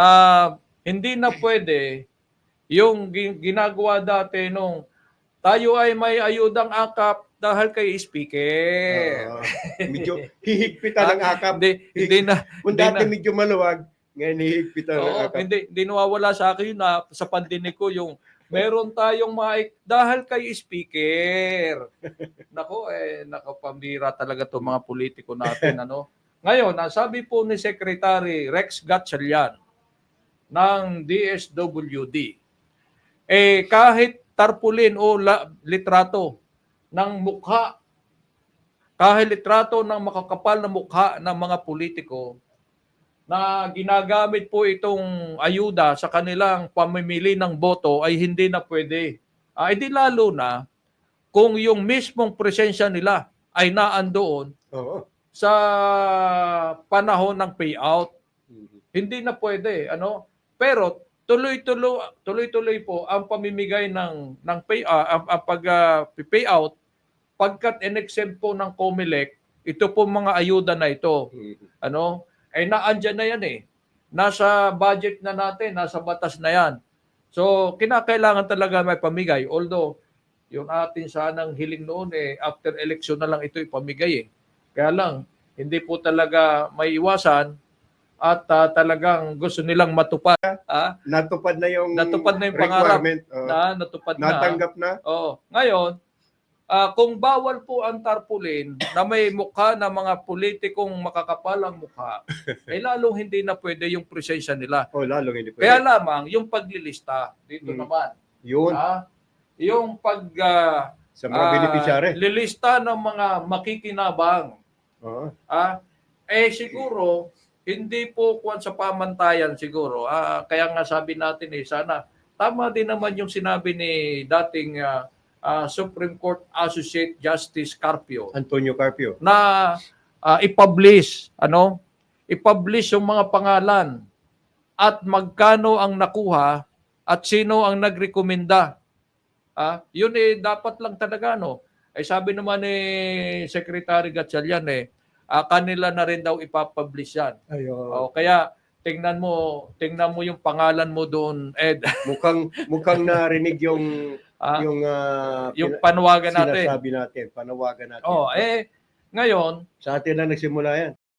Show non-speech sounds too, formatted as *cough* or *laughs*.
Ah, hindi na pwede yung gi- ginagawa dati nung tayo ay may ayudang akap dahil kay speaker. Oo. medyo hihigpitan ng akap. Hindi, hindi na. Kung hindi dati na. medyo maluwag, ngayon hihigpitan ng akap. hindi, hindi nawawala sa akin na sa pandinig ko yung meron tayong mic dahil kay speaker. *laughs* Nako, eh, nakapambira talaga to mga politiko natin. ano. Ngayon, ang sabi po ni Secretary Rex Gatchalian ng DSWD, eh kahit tarpulin o la- litrato ng mukha, kahit litrato ng makakapal na mukha ng mga politiko, na ginagamit po itong ayuda sa kanilang pamimili ng boto ay hindi na pwede. Ah, hindi lalo na kung yung mismong presensya nila ay naandoon Oo. sa panahon ng payout. Hindi na pwede, ano? Pero tuloy-tuloy tuloy-tuloy po ang pamimigay ng ng pay ah, ang, ang pag ah, payout pagkat inexempt po ng COMELEC ito po mga ayuda na ito ano, ay naandyan na yan eh. Nasa budget na natin, nasa batas na yan. So, kinakailangan talaga may pamigay. Although, yung atin sanang hiling noon eh, after election na lang ito ipamigay eh. Kaya lang, hindi po talaga may iwasan at ah, talagang gusto nilang matupad. Ah, Natupad na yung Natupad na yung pangarap. Oo. na natupad na. Natanggap na. Oo. Ngayon, ah, kung bawal po ang tarpaulin na may mukha na mga politikong makakapalang mukha, *laughs* eh lalong hindi na pwede yung presensya nila. Oh, lalo hindi pwede. Kaya lamang yung paglilista dito Hmm. naman, Yun, ah, yung pag ah, sa mga beneficiary. lilista ng mga makikinabang, Oo. ah, eh siguro hindi po kuwan sa pamantayan siguro. Ah, kaya nga sabi natin eh sana tama din naman yung sinabi ni dating ah, ah, Supreme Court Associate Justice Carpio Antonio Carpio. na ah, i-publish ano i-publish yung mga pangalan at magkano ang nakuha at sino ang nagrekomenda. Ah, yun eh dapat lang talaga no. Ay sabi naman ni Secretary Gatchalian eh ah, kanila na rin daw ipapublish yan. Ayun. Oh, kaya tingnan mo, tingnan mo yung pangalan mo doon, Ed. *laughs* Mukhang mukhang narinig yung Ah, yung ah, yung panawagan natin. sinasabi natin, panawagan natin. Oh, eh ngayon, Sa atin lang nagsimula yan.